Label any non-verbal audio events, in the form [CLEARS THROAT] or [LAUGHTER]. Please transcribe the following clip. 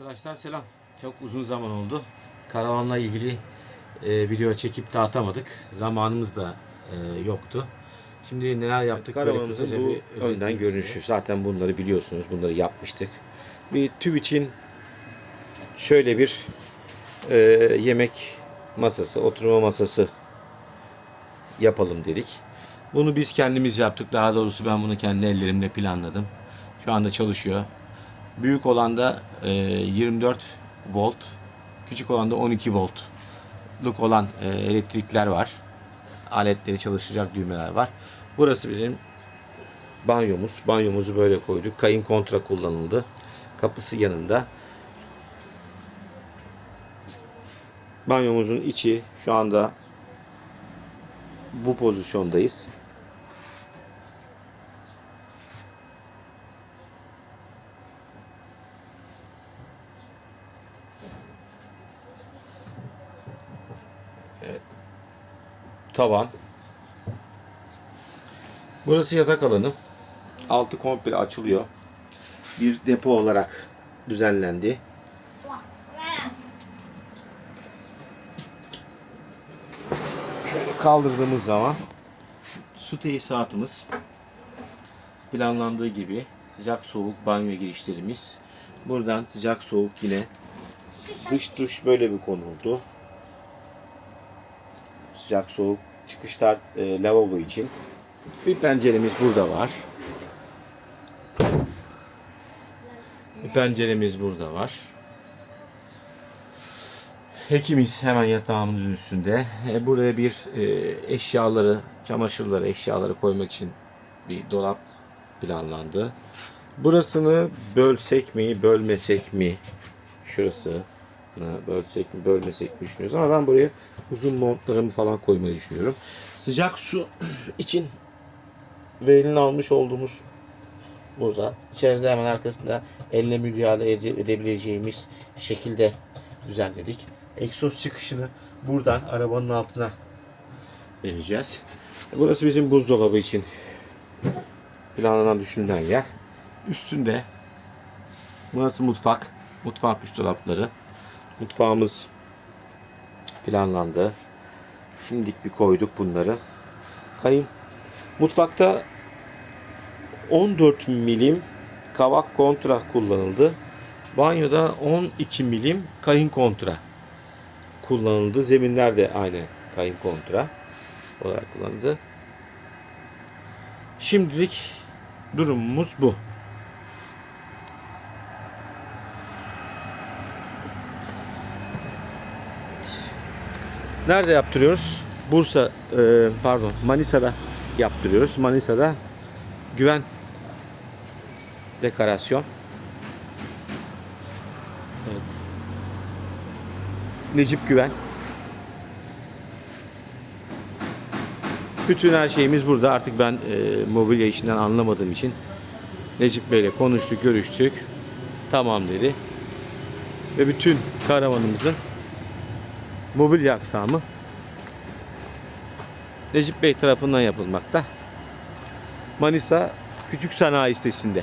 Arkadaşlar selam. Çok uzun zaman oldu. Karavanla ilgili e, video çekip dağıtamadık. Zamanımız da e, yoktu. Şimdi neler yaptık? Karavanımızın bu bir önden size. görünüşü. Zaten bunları biliyorsunuz. Bunları yapmıştık. Bir tüv için şöyle bir e, yemek masası, oturma masası yapalım dedik. Bunu biz kendimiz yaptık. Daha doğrusu ben bunu kendi ellerimle planladım. Şu anda çalışıyor. Büyük olan da e, 24 volt, küçük olan da 12 voltluk olan e, elektrikler var. Aletleri çalıştıracak düğmeler var. Burası bizim Banyomuz. Banyomuzu böyle koyduk. Kayın kontra kullanıldı. Kapısı yanında. Banyomuzun içi şu anda bu pozisyondayız. Tavan. Burası yatak alanı. Altı komple açılıyor. Bir depo olarak düzenlendi. Şöyle kaldırdığımız zaman su tesisatımız planlandığı gibi sıcak soğuk banyo girişlerimiz. Buradan sıcak soğuk yine dış duş böyle bir konuldu. Sıcak soğuk çıkışlar e, lavabo için. Bir penceremiz burada var. Bir penceremiz burada var. Hekimiz hemen yatağımızın üstünde. E, buraya bir e, eşyaları, çamaşırları, eşyaları koymak için bir dolap planlandı. Burasını bölsek mi, bölmesek mi? Şurası bölsek mi, bölmesek mi düşünüyoruz. Ama ben buraya uzun montlarımı falan koymayı düşünüyorum. Sıcak su [CLEARS THROAT] için ve almış olduğumuz burada. İçeride hemen arkasında elle müdahale ede- edebileceğimiz şekilde düzenledik. Egzoz çıkışını buradan arabanın altına vereceğiz. Burası bizim buzdolabı için planlanan düşünülen yer. Üstünde burası mutfak. Mutfak üst dolapları. Mutfağımız planlandı. Şimdilik bir koyduk bunları. Kayın. Mutfakta 14 milim kavak kontra kullanıldı. Banyoda 12 milim kayın kontra kullanıldı. Zeminler de aynı kayın kontra olarak kullanıldı. Şimdilik durumumuz bu. Nerede yaptırıyoruz? Bursa, e, pardon Manisa'da yaptırıyoruz. Manisa'da güven dekorasyon. Evet. Necip Güven. Bütün her şeyimiz burada. Artık ben e, mobilya işinden anlamadığım için Necip Bey'le konuştuk, görüştük. Tamam dedi. Ve bütün karavanımızın mobilya aksamı Necip Bey tarafından yapılmakta. Manisa Küçük Sanayi sitesinde.